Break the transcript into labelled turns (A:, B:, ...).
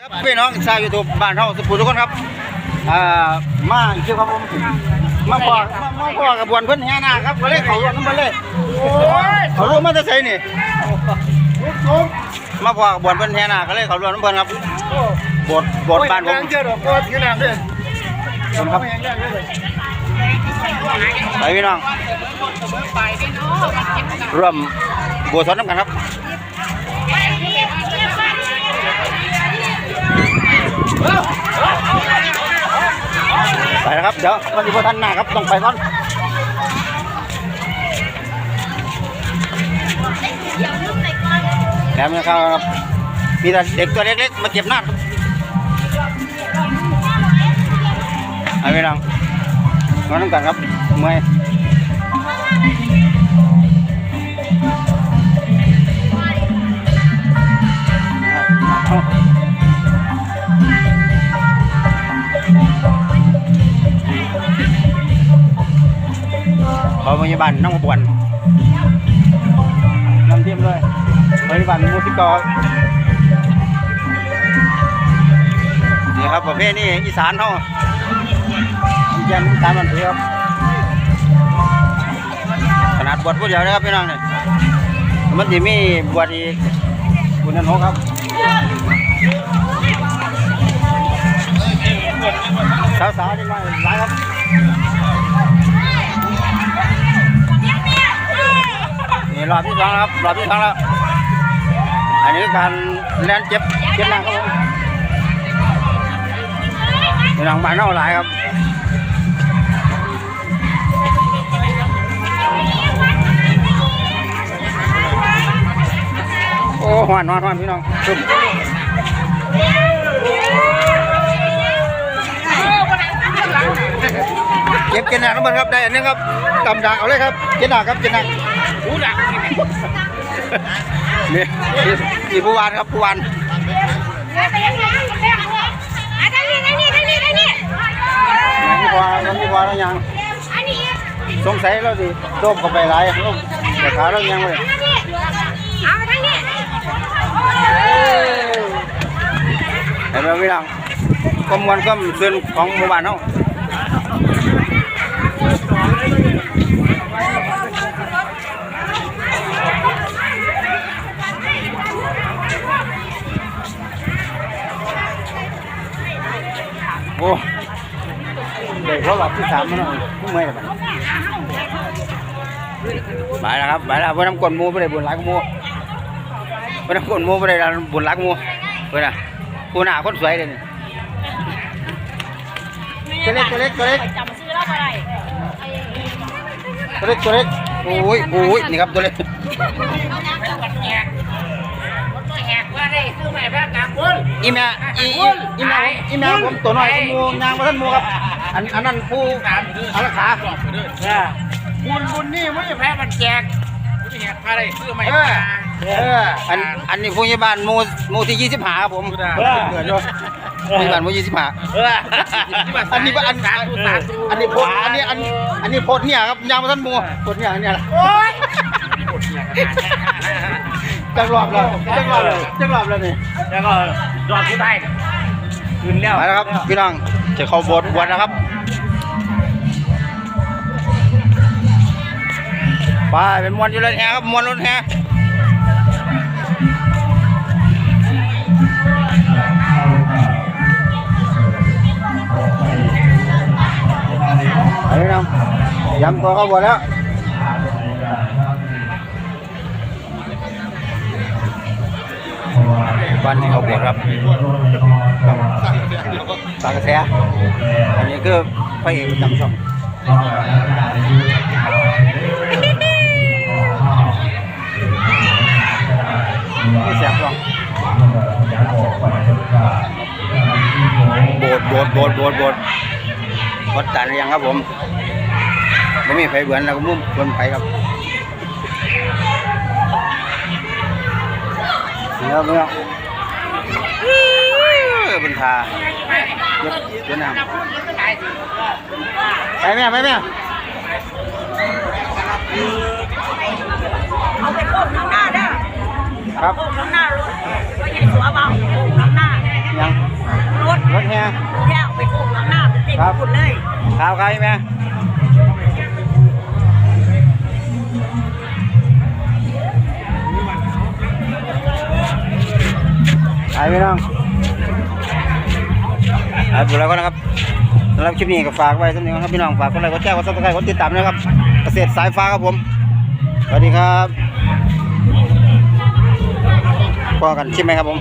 A: ครับพี่น้องชาวยูทูบบ้านเฮาสุภูทุกคนครับอ่ามาอีกทีครับผมมาพอมามาพอกระบวนเพิ่นแห่นาคครับก็เลยเขาน้ำมันเลยเขารู้มาจะใส่นี่มาพอกระบวนเพิ่นแห่นาคก็เลยเขารู้น้ำเพิ่นครับบทบทบ้านผม
B: เจอดอกก็ที่น้ำด้วย
A: ผมครับไปพี่น้องร่วมบวชสอนน้ำกันครับไปแล้วครับเดี๋ยวมันอยู่บนทันหน้าครับต้องไปก่อนแล้วมันเข้าครับมีแต่เด็กตัวเล็กๆมาเก็บน้ำครับเอาพี่น้องมาน้ำกันครับเมื่อย ขอพยาบาลน้องบวนนำเทียมเลยพยาบาลมูสิกอนี่ครับประเภทนี้อีสานเขาเยี่ยมอีสานมันเทียบขนาดบวชผู้เดียวนะครับพี่น้องเนี่ยมันจะมีบวชอีกคุณนันโครับสาวๆนี่มาหลายครับ รอบที่สองแล้วครับรอบที่สองแล้วอันนี้การเล่นเจ็บเจ็บหนักครับผมในหลังบ้านเน่าหลายครับโอ้หวานหวานหวานพี่น้องซุ่มเก็บกินหนักน้ำมันครับได้อันนี้ครับตำดากเอาเลยครับกินหนักครับกินหนัก
B: หูดัก
A: นี่นี่นี่ผู้วานครับผู้วานยังไม่พอยังไม่พอแล้วยังสงสัยเราสิโดมเข้าไปหลายลูกแต่ขาเรายังเลยเห็นไหมพี่น้องความมวลความซื่นของหมู่บ้านเฮา โอ้เด็กเขาหลับที่สามมันเลยผู้เมื่อยเลยไปแล้วครับไปแล้วเพื่อนำกลนหมูไปเลยบุญหลักหมูเพื่อนำกลนหมูไปเลยบุญหลักหมูเพื่อนน่ะผู้หน้าคนสวยเลยนี่ตัวเล็กตัวเล็กตัวเล็ก
C: จำซื้อแล้วอะไร
A: ตัวเล็กตัวเล็กโอ้ยโอ้ยนี่ครับตัวเล็ก
C: อี
A: แม่อีอีอีแม่อีแม่ผมตัวน้อยผมมูยางมาท่านมูครับ อันอันนั้นผู้อารักขา
B: บุญบุญนี่ไม่ใช่แพ้มันแจกไม่ใช่แหกพาได้ซื้อไม่
A: เออเอออันอันนี้ผู้ใหญ่บ้านหมูหมูที่ยี่สิบห้าครับผมเกิดด้วยผู้ใหญ่บ้านหมูยี่สิบห้า
B: เออ
A: อันนี้อันอันอันนี้โพดอันนี้อันอันนี้โพดเนี่ยครับยางมาท่านหมูโพดเนี่ยเนี่ยแหละ
B: โอ้ย
A: จังรอบแล้วจังรอบเลยจังรอบแล้วนี่
B: แล้วก็รอดผู้ได้คืนแล้ว
A: มาแล้วครับพี่น้องจะเข้าโบสถ์บวชนะครับไปเป็นมวนอยู่เลยแฮครับมวนรถแฮไปพี่น้องย้ำตัวเข้าโบสถ์แล้ว วันนี้เขาบวชครับสากระแสอันนี้คือพระเอกประจำช่องไม่เสียบหรอกโบดโบดโบดโบดโบดวัดจานหรือยังครับผมไม่มีไฟเหมือนแล้วก็มุ่งคนไฟครับ เนื้อเนื้อเออบนทาเยอะเยอะน้ำไปแม่ไปแม่
C: เอาไปก้มน้ำหน้าได้
A: ครับ
C: ก้มน้ำหน้าลูกก็ใหญ่สัวเบาก้มน้ำหน้า
A: ยังแห่
C: แล้วไปโค้งหลังหน้าไปเต็มคุณเลย
A: ครับครับพี่แม่ พี่น้องไปบุญแล้วก็นะครับสำหรับคลิปนี้ก็ฝากไว้สักนิดครับพี่น้องฝากกดไลค์กดแชร์กดซับสไครต์กดติดตามด้วยครับ เกษตรสายฟ้าครับผมสวัสดีครับพอกันใช่ไหมครับผม